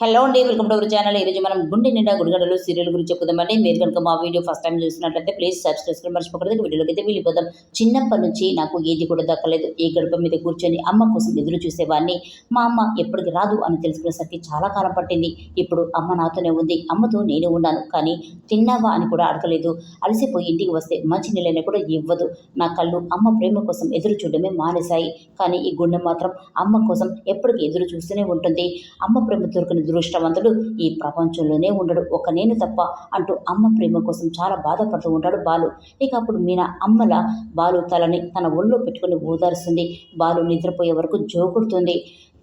Hello అండి welcome to our channel. ఈరోజు మనం గుండె నిండా గుడిగడలు సీరియల్ గురించి చెప్పుదామండి మీరు కనుక మా వీడియో ఫస్ట్ టైం చూసినట్లయితే ప్లీజ్ సబ్స్క్రైబ్ చేసుకుని మర్చిపోకూడదు. వీడియోలోకి అయితే వెళ్ళిపోదాం. చిన్నప్పటి నుంచి నాకు ఏది కూడా దక్కలేదు. ఈ గడప మీద కూర్చొని అమ్మ కోసం ఎదురు చూసేవాడిని. మా అమ్మ ఎప్పటికి రాదు అని తెలుసుకునేసరికి చాలా కాలం పట్టింది. ఇప్పుడు అమ్మ నాతోనే ఉంది. అమ్మతో నేను ఉన్నాను. కానీ తిన్నావా అని కూడా అడగలేదు. అలసిపోయి ఇంటికి వస్తే మంచి నీళ్ళని కూడా ఇవ్వదు. నా కళ్ళు అమ్మ ప్రేమ కోసం ఎదురు చూడడమే మానేశాయి. కానీ ఈ గుండె మాత్రం అమ్మ కోసం ఎప్పటికీ ఎదురు చూస్తూనే ఉంటుంది. అమ్మ ప్రేమ దొరికిన దురదృష్టవంతుడు ఈ ప్రపంచంలోనే ఉండడు. ఒక నేను తప్ప అంటూ అమ్మ ప్రేమ కోసం చాలా బాధపడుతూ ఉంటాడు బాలు. ఇక అప్పుడు మీనా అమ్మల బాలు తలని తన ఒళ్ళో పెట్టుకుని ఓదారుస్తుంది. బాలు నిద్రపోయే వరకు జోకుడుతుంది.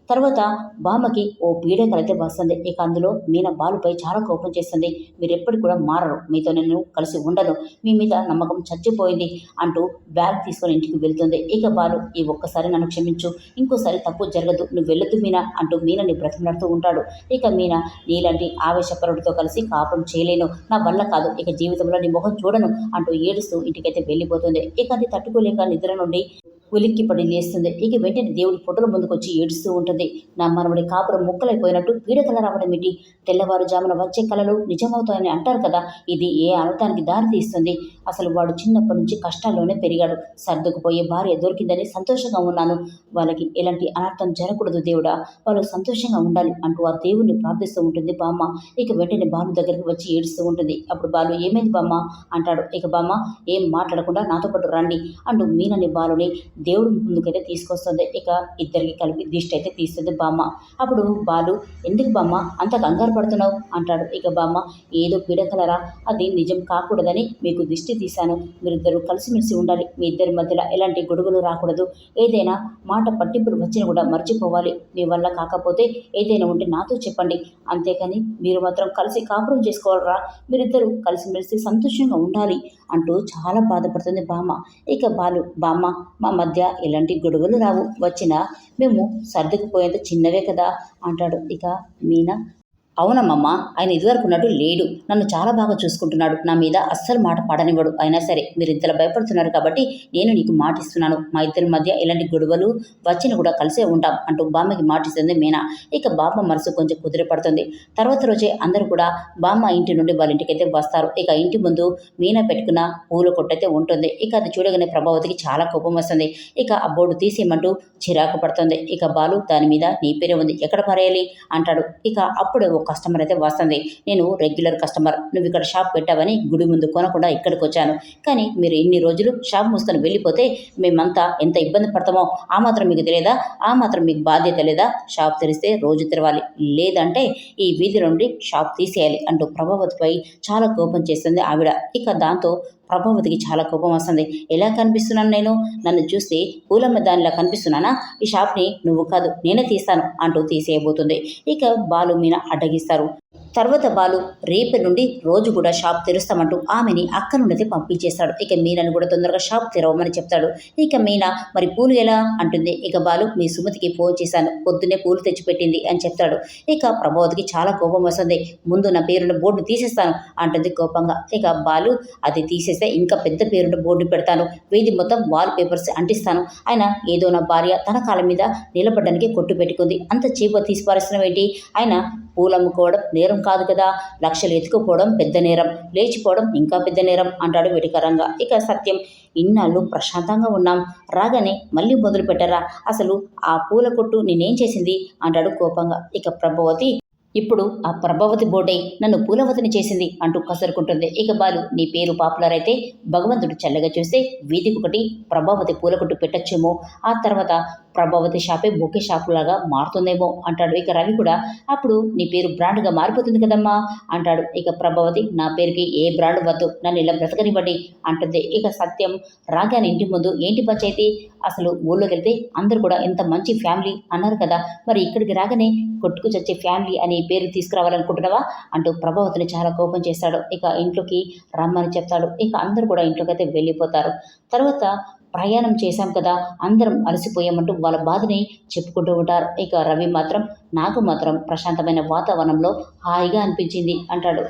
తర్వాత బామ్మకి ఓ పీడకలైతే వస్తుంది. ఇక అందులో మీన బాలుపై చాలా కోపం చేస్తుంది. మీరెప్పుడు కూడా మారరు. మీతో నేను కలిసి ఉండను. మీ మీద నమ్మకం చచ్చిపోయింది అంటూ బ్యాగ్ తీసుకొని ఇంటికి వెళ్తుంది. ఇక బాలు ఈ ఒక్కసారి నన్ను క్షమించు. ఇంకోసారి తప్పు జరగదు. నువ్వు వెళ్ళొద్దు మీనా అంటూ మీనని బ్రతిమలాడుతూ ఉంటాడు. ఇక మీన నీలాంటి ఆవేశపరుడితో కలిసి కాపురం చేయలేను. నా వల్ల కాదు. ఇక జీవితంలో నీ మొహం చూడను అంటూ ఏడుస్తూ ఇంటికైతే వెళ్ళిపోతుంది. ఇక అది తట్టుకోలేక నిద్ర నుండి ఉలిక్కిపడి లేస్తుంది ఇక వెంటనే దేవుడి ఫోటోల ముందుకొచ్చి ఏడుస్తూ ఉంటుంది. నా మనవడి కాపురం ముక్కలైపోయినట్టు పీడకల రావడం ఏంటి? తెల్లవారుజామున వచ్చే కళలు నిజమవుతాయని అంటారు కదా. ఇది ఏ అనర్థానికి దారి తీస్తుంది? అసలు వాడు చిన్నప్పటి నుంచి కష్టాల్లోనే పెరిగాడు. సర్దుకుపోయే భార్య దొరికిందని సంతోషంగా ఉన్నాను. వాళ్ళకి ఎలాంటి అనర్థం జరగకూడదు దేవుడా. వాళ్ళు సంతోషంగా ఉండాలి అంటూ ఆ దేవుణ్ణి ప్రార్థిస్తూ ఉంటుంది బామ్మ. ఇక వెంటనే బాను దగ్గరికి వచ్చి ఏడుస్తూ ఉంటుంది. అప్పుడు బాలు ఏమైంది బామ్మ? అంటాడు. ఇక బామ్మ ఏం మాట్లాడకుండా నాతో పాటు రండి అంటూ మీనని బాలుని దేవుడు ముందుకైతే తీసుకొస్తుంది. ఇక ఇద్దరికి కలిపి దిష్టి అయితే తీస్తుంది బామ్మ. అప్పుడు బాలు ఎందుకు బామ్మ? అంత కంగారు పడుతున్నావు? అంటాడు. ఇక బామ్మ ఏదో పీడకలరా అది నిజం కాకూడదని మీకు దిష్టి తీశాను. మీరిద్దరూ కలిసిమెలిసి ఉండాలి. మీ ఇద్దరి మధ్యలో ఎలాంటి గొడవలు రాకూడదు. ఏదైనా మాట పట్టింపులు వచ్చినా కూడా మర్చిపోవాలి. మీ వల్ల కాకపోతే ఏదైనా ఉంటే నాతో చెప్పండి. అంతేకాని మీరు మాత్రం కలిసి కాపురం చేసుకోవాలరా? మీరిద్దరూ కలిసిమెలిసి సంతోషంగా ఉండాలి అంటూ చాలా బాధపడుతుంది బామ్మ. ఇక బాలు బామ్మ మా మధ్య ఎలాంటి గొడవలు రావు. వచ్చినా మేము సర్దుకుపోయేంత చిన్నవే కదా అంటాడు. ఇక మీనా అవునమ్మమ్మ ఆయన ఇదివరకు ఉన్నట్టు లేడు. నన్ను చాలా బాగా చూసుకుంటున్నాడు. నా మీద అస్సలు మాట పడనివ్వడు. అయినా సరే మీరు ఇంతలా భయపడుతున్నారు కాబట్టి నేను నీకు మాటిస్తున్నాను. మా ఇద్దరి మధ్య ఎలాంటి గొడవలు వచ్చిన కూడా కలిసే ఉంటాం అంటూ బామ్మకి మాటిస్తుంది మీనా. ఇక బామ్మ మనసు కొంచెం కుదిరపడుతుంది. తర్వాత రోజే అందరూ కూడా బామ్మ ఇంటి నుండి వాళ్ళ ఇంటికైతే వస్తారు. ఇక ఇంటి ముందు మీనా పెట్టుకున్న పూల కొట్టయితే ఉంటుంది. ఇక అది చూడగానే ప్రభావతికి చాలా కోపం వస్తుంది. ఇక ఆ బోర్డు తీసేయమంటూ చిరాకు పడుతుంది. ఇక బాలు దాని మీద నీ పేరే ఉంది. ఎక్కడ పరేయాలి? అంటాడు. ఇక అప్పుడే ఒక కస్టమర్ అయితే వస్తుంది. నేను రెగ్యులర్ కస్టమర్ నువ్వు ఇక్కడ షాప్ పెట్టావని గుడి ముందు కొనకుండా ఇక్కడికి వచ్చాను. కానీ మీరు ఇన్ని రోజులు షాప్ మూసుకొని వెళ్ళిపోతే మేమంతా ఎంత ఇబ్బంది పడతామో ఆ మాత్రం మీకు తెలియదా? ఆ మాత్రం మీకు బాధ్యత లేదా? షాప్ తెరిస్తే రోజు తెరవాలి. లేదంటే ఈ వీధి నుండి షాప్ తీసేయాలి అంటూ ప్రభావతిపై చాలా కోపం చేస్తుంది ఆవిడ. ఇక దాంతో ప్రభావతికి చాలా కోపం వస్తుంది. ఎలా కనిపిస్తున్నాను నేను? నన్ను చూస్తే పూలమ్మ దానిలా కనిపిస్తున్నానా? ఈ షాప్ని నువ్వు కాదు నేనే తీస్తాను అంటూ తీసేయబోతుంది. ఇక బాలు మీన అడ్డగిస్తారు. తర్వాత బాలు రేపటి నుండి రోజు కూడా షాప్ తెరుస్తామంటూ ఆమెని అక్క నుండి పంపించేస్తాడు. ఇక మీనను కూడా తొందరగా షాప్ తెరవమని చెప్తాడు. ఇక మీన మరి పూలు ఎలా అంటుంది. ఇక బాలు మీ సుమతికి ఫోన్ చేశాను. పొద్దున్నే పూలు తెచ్చిపెట్టింది అని చెప్తాడు. ఇక ప్రభావతికి చాలా కోపం వస్తుంది. ముందు నా పేరున్న బోర్డు తీసేస్తాను అంటుంది కోపంగా. ఇక బాలు అది తీసేస్తే ఇంకా పెద్ద పేరున్న బోర్డు పెడతాను. వీధి మొత్తం వాల్ పేపర్స్ అంటిస్తాను. ఆయన ఏదో నా భార్య తన కాళ్ళ మీద నిలబడడానికి కొట్టు పెట్టుకుంది. అంత చీప తీసి ఏంటి ఆయన పూలు అమ్ముకోవడం నేరం కాదు కదా. లక్షలు ఎత్తుకుపోవడం పెద్ద నేరం లేచిపోవడం ఇంకా పెద్ద నేరం అంటాడు వెటికరంగా. ఇక సత్యం ఇన్నాళ్ళు ప్రశాంతంగా ఉన్నాం. రాగానే మళ్ళీ మొదలు పెట్టరా అసలు ఆ పూల కొట్టు నేనేం చేసింది? అంటాడు కోపంగా. ఇక ప్రభావతి ఇప్పుడు ఆ ప్రభావతి బోటే నన్ను పూలవతిని చేసింది అంటూ కసరుకుంటుంది. ఇక బాలు నీ పేరు పాపులర్ అయితే భగవంతుడు చల్లగా చూస్తే వీధికి ఒకటి ప్రభావతి పూలకొట్టు పెట్టచ్చేమో. ఆ తర్వాత ప్రభావతి షాపే బొకే షాపు లాగా మారుతుందేమో అంటాడు. ఇక రవి కూడా అప్పుడు నీ పేరు బ్రాండ్గా మారిపోతుంది కదమ్మా అంటాడు. ఇక ప్రభావతి నా పేరుకి ఏ బ్రాండ్ వద్దు నన్ను ఇలా బ్రతకనివ్వండి అంటుంది. ఇక సత్యం రాగానే ఇంటి ముందు ఏంటి పంచాయతీ? అసలు ఊళ్ళోకి వెళ్తే అందరూ కూడా ఇంత మంచి ఫ్యామిలీ అన్నారు కదా మరి ఇక్కడికి రాగానే కొట్టుకు చచ్చే ఫ్యామిలీ అనే పేరు తీసుకురావాలనుకుంటున్నావా? అంటూ ప్రభావతిని చాలా కోపం చేస్తాడు. ఇక ఇంట్లోకి రమ్మని చెప్తాడు. ఇక అందరూ కూడా ఇంట్లోకి అయితే వెళ్ళిపోతారు. తర్వాత ప్రయాణం చేశాం కదా అందరం అలసిపోయామంటూ వాళ్ళ బాధని చెప్పుకుంటూ ఉంటారు. ఇక రవి మాత్రం నాకు మాత్రం ప్రశాంతమైన వాతావరణంలో హాయిగా అనిపించింది అంటాడు.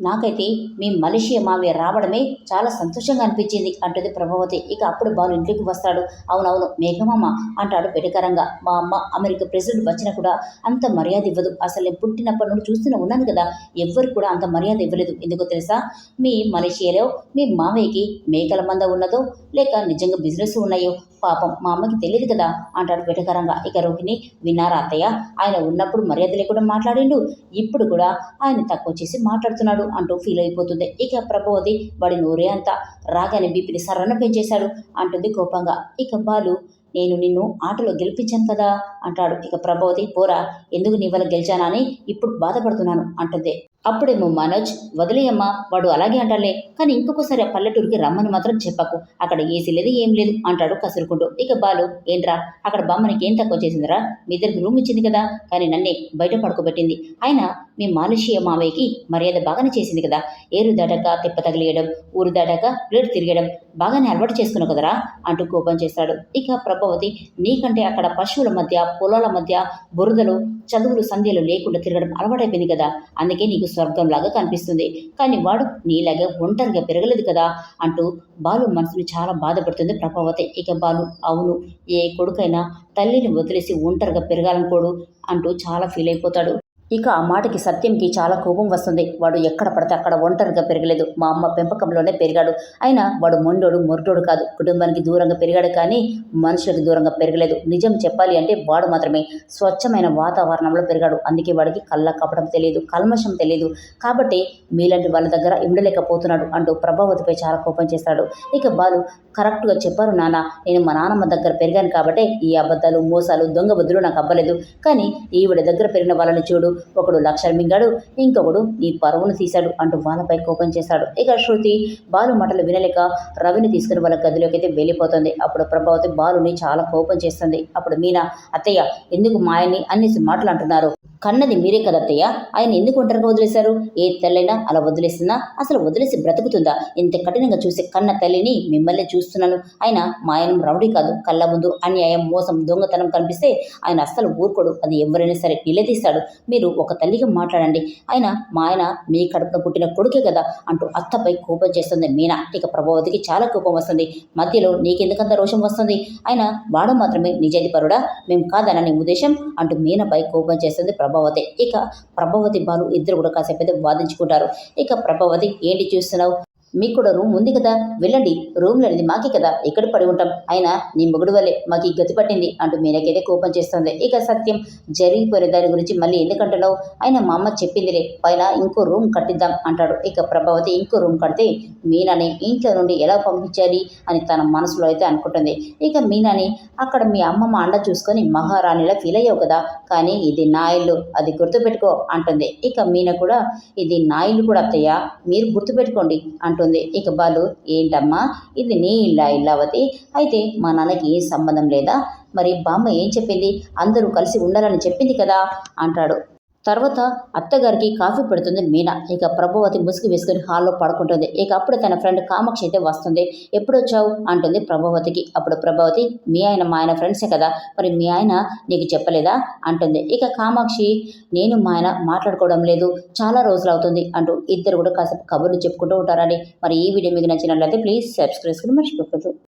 నాకైతే మీ మలేషియా మావి రావడమే చాలా సంతోషంగా అనిపించింది అంటుంది ప్రభావతి. ఇక అప్పుడు బాలు ఇంటికి వస్తాడు. అవునవును మేఘమామ అంటాడు వెటకరంగా మా అమ్మ అమెరికా ప్రెసిడెంట్ వచ్చినా కూడా అంత మర్యాద ఇవ్వదు. అసలు నేను పుట్టినప్పటి నుండి చూస్తూనే ఉన్నాను కదా ఎవ్వరు కూడా అంత మర్యాద ఇవ్వలేదు. ఎందుకో తెలుసా? మీ మలేషియాలో మీ మావయ్యకి మేకల మంద ఉన్నదో లేక నిజంగా బిజినెస్ ఉన్నాయో పాపం మా అమ్మకి తెలియదు కదా అంటాడు వెటకరంగా ఇక రోహిణి విన్నారా అత్తయ్య? ఆయన ఉన్నప్పుడు మర్యాద లేకుండా మాట్లాడిండు. ఇప్పుడు కూడా ఆయన తక్కువ చేసి మాట్లాడుతున్నాడు. అంటూ ఫీల్ అయిపోతుంది. ఇక ప్రభావతి వాడి నోరే అంతా. రాగానే బీపీని సరణ పెంచేశాడు. అంటుంది కోపంగా ఇక బాలు నేను నిన్ను ఆటలో గెలిపించాను కదా అంటాడు. ఇక ప్రభావతి పోరా ఎందుకు నీ వల్ల గెలిచానని ఇప్పుడు బాధపడుతున్నాను అంటుంది. అప్పుడేమో మనోజ్ వదిలేయమ్మా వాడు అలాగే అంటాలే కానీ ఇంకొకసారి ఆ పల్లెటూరికి రమ్మని మాత్రం చెప్పకు. అక్కడ ఏసీ లేదు ఏం లేదు అంటాడు కసురుకుంటూ. ఇక బాలు ఏంట్రా? అక్కడ బామ్మ నీకేం తక్కువ చేసిందిరా? మీ ఇద్దరికి రూమ్ ఇచ్చింది కదా? కానీ నన్నే బయట పడుకోబెట్టింది. అయినా మీ మాలేషియా మావయ్యకి మర్యాద బాగానే చేసింది కదా. ఏరు దాటాక తిప్ప తగిలేయడం ఊరు దాటాక బ్లేడ్ తిరగడం బాగానే అలవాటు చేసుకున్నావు కదరా అంటూ కోపం చేస్తాడు. ఇక ప్రభావతి నీకంటే అక్కడ పశువుల మధ్య పొలాల మధ్య బురదలు చదువులు సంధ్యలు లేకుండా తిరగడం అలవాటైపోయింది కదా. అందుకే నీకు స్వర్గంలాగా కనిపిస్తుంది. కానీ వాడు నీలాగా ఒంటరిగా పెరగలేదు కదా అంటూ బాలు మనసుని చాలా బాధపడుతుంది ప్రభావతి. ఇక బాలు అవును ఏ కొడుకైనా తల్లిని వదిలేసి ఒంటరిగా పెరగాలనుకోడు అంటూ చాలా ఫీల్ అయిపోతాడు ఇక ఆ మాటకి సత్యంకి చాలా కోపం వస్తుంది. వాడు ఎక్కడ పడితే అక్కడ ఒంటరిగా పెరగలేదు. మా అమ్మ పెంపకంలోనే పెరిగాడు. అయినా వాడు మొండోడు మొరటోడు కాదు. కుటుంబానికి దూరంగా పెరిగాడు కానీ మనుషులకు దూరంగా పెరగలేదు. నిజం చెప్పాలి అంటే వాడు మాత్రమే. స్వచ్ఛమైన వాతావరణంలో పెరిగాడు. అందుకే వాడికి కళ్ళ కపడం తెలియదు కల్మషం తెలియదు. కాబట్టి మీలాంటి వాళ్ళ దగ్గర ఉండలేకపోతున్నాడు అంటూ ప్రభావతిపై చాలా కోపం చేస్తాడు. ఇక బాలు కరెక్ట్గా చెప్పారు నాన్న నేను మా నాన్నమ్మ దగ్గర పెరిగాను కాబట్టి ఈ అబద్ధాలు మోసాలు దొంగ బుద్ధులు నాకు అవ్వలేదు కానీ ఈవిడ దగ్గర పెరిగిన వాళ్ళని చూడు. ఒకడు లక్షలు మింగాడు ఇంకొకడు నీ పరువును తీశాడు అంటూ వాళ్ళపై కోపం చేశాడు ఇక శృతి బాలు మాటలు వినలేక రవిని తీసుకుని వాళ్ళ గదిలోకి అయితే వెళ్ళిపోతుంది. అప్పుడు ప్రభావతి బాలుని చాలా కోపం చేస్తుంది. అప్పుడు మీనా అత్తయ్య ఎందుకు మాయని అనేసి మాటలు అంటున్నారు? కన్నది మీరే కదా అత్తయ్య ఆయన ఎందుకు ఒంటరిగా వదిలేశారు? ఏ తల్లైనా అలా వదిలేస్తుందా అసలు వదిలేసి బ్రతుకుతుందా? ఇంత కఠినంగా చూసే కన్న తల్లిని మిమ్మల్ని చూస్తున్నాను. ఆయన మా ఆయన రౌడీ కాదు. కళ్ళ ముందు అన్యాయం మోసం దొంగతనం కనిపిస్తే ఆయన అస్సలు ఊరుకోడు. అది ఎవరైనా సరే నిలదీస్తాడు. మీరు ఒక తల్లిగా మాట్లాడండి. ఆయన మా ఆయన మీ కడుపున పుట్టిన కొడుకే కదా అంటూ అత్తపై కోపం చేస్తుంది మీనా. ఇక ప్రభావతికి చాలా కోపం వస్తుంది. మధ్యలో నీకెందుకంత రోషం వస్తుంది? ఆయన వాడు మాత్రమే నిజాది పరుడా మేము కాదనని ఉద్దేశం అంటూ మీనపై కోపం చేస్తుంది ప్రభావతి. ఇక ప్రభావతి బాలు ఇద్దరు కూడా కాసేపు అయితే వాదించుకుంటారు. ఇక ప్రభావతి ఏంటి చూస్తున్నావు? మీకు కూడా రూమ్ ఉంది కదా. వెళ్ళండి. రూమ్ లేనిది మాకే కదా. ఎక్కడ పడి ఉంటాం? అయినా నీ మొగుడు వల్లే మాకు ఈ గతి పట్టింది అంటూ మీనకైతే కోపం చేస్తుంది. ఇక సత్యం జరిగిపోయిన దాని గురించి మళ్ళీ ఎందుకంటున్నావు అయినా మా అమ్మ చెప్పిందిలే. పైన ఇంకో రూమ్ కట్టిద్దాం అంటాడు. ఇక ప్రభావతి ఇంకో రూమ్ కడితే మీనాని ఇంట్లో నుండి ఎలా పంపించాలి అని తన మనసులో అయితే అనుకుంటుంది. ఇక మీనాని అక్కడ మీ అమ్మమ్మ అండ చూసుకొని మహారాణిలా ఫీల్ అయ్యావు కదా. కానీ ఇది నా ఇల్లు. అది గుర్తుపెట్టుకో అంటుంది. ఇక మీన కూడా ఇది నా ఇల్లు కూడా అత్తయ్య. మీరు గుర్తుపెట్టుకోండి అంటుంది ఇక బాలు ఏంటమ్మా? ఇది నీ ఇల్లా ఇల్లావతి? అయితే మా నాన్నకి ఏ సంబంధం లేదా? మరి బామ్మ ఏం చెప్పింది? అందరూ కలిసి ఉండాలని చెప్పింది కదా అంటాడు. తర్వాత అత్తగారికి కాఫీ పెడుతుంది మీనా. ఇక ప్రభావతి ముసుగు వేసుకుని హాల్లో పడుకుంటుంది. ఇక అప్పుడు తన ఫ్రెండ్ కామాక్షి అయితే వస్తుంది. ఎప్పుడు వచ్చావు? అంటుంది ప్రభావతికి అప్పుడు ప్రభావతి మీ ఆయన మా ఆయన ఫ్రెండ్సే కదా. మరి మీ ఆయన నీకు చెప్పలేదా? అంటుంది. ఇక కామాక్షి నేను మా ఆయన మాట్లాడుకోవడం లేదు. చాలా రోజులు అవుతుంది అంటూ ఇద్దరు కూడా కాసేపు కబుర్లు చెప్పుకుంటూ ఉంటారని మరి ఈ వీడియో మీకు నచ్చినట్లయితే ప్లీజ్ సబ్స్క్రైబ్ చేసుకుని మర్చిపోకూడదు.